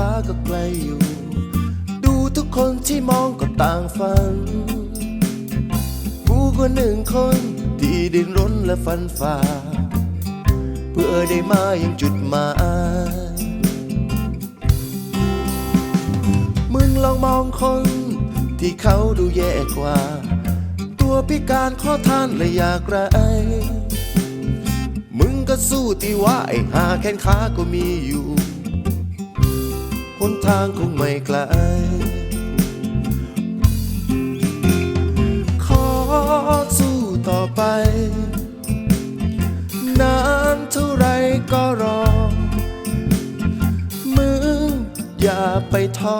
้าก็ไกลอยู่ ดูทุกคนที่มองก็ต่างฝัน ผู้คนหนึ่งคนที่ดินรนและฟันฝ่า เพื่อได้มาอย่างจุดหมายมึงลองมองคนที่เขาดูแย่กว่า ตัวพิการข้อท่านและอยากไรมึงก็สู้ตีว่าไอ้หาแขนขาก็มีอยู่ หนทางคงไม่ไกล ขอสู้ต่อไปนานเท่าไรก็รอ มึงอย่าไปท้อ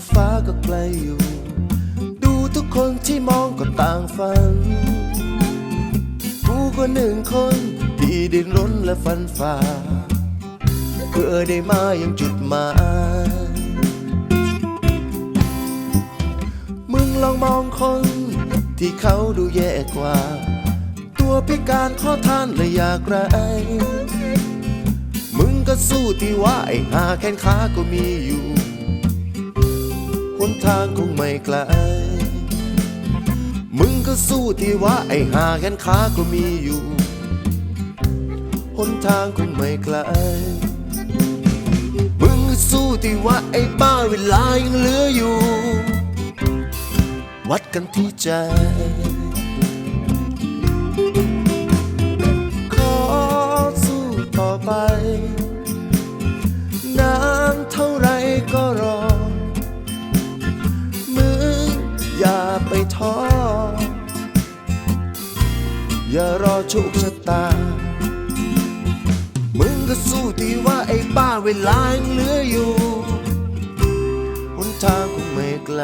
บฟ้าก็ไกลอยู่ ดูทุกคนที่มองก็ต่างฝัน กูก็หนึ่งคนที่ดิ้นรนและฟันฝ่า เพื่อได้มายังจุดหมาย มึงลองมองคนที่เขาดูแย่กว่า ตัวพิการข้อท่านและอยากไรมึงก็สู้ที่ว่าไอ้หาแข้งขาก็มีอยู่ หนทางคงไม่ไกล มึงก็สู้ที่ว่าไอ้หาแข้งขาก็มีอยู่ หนทางคงไม่ไกล มึงก็สู้ที่ว่าไอ้บ้าเวลายังเหลืออยู่ วัดกันที่ใจ ท้อ อย่ารอโชคชะตา มึงก็สู้ที่ว่าไอ้บ้าเวลายังเหลืออยู่หนทางคงไม่ไกล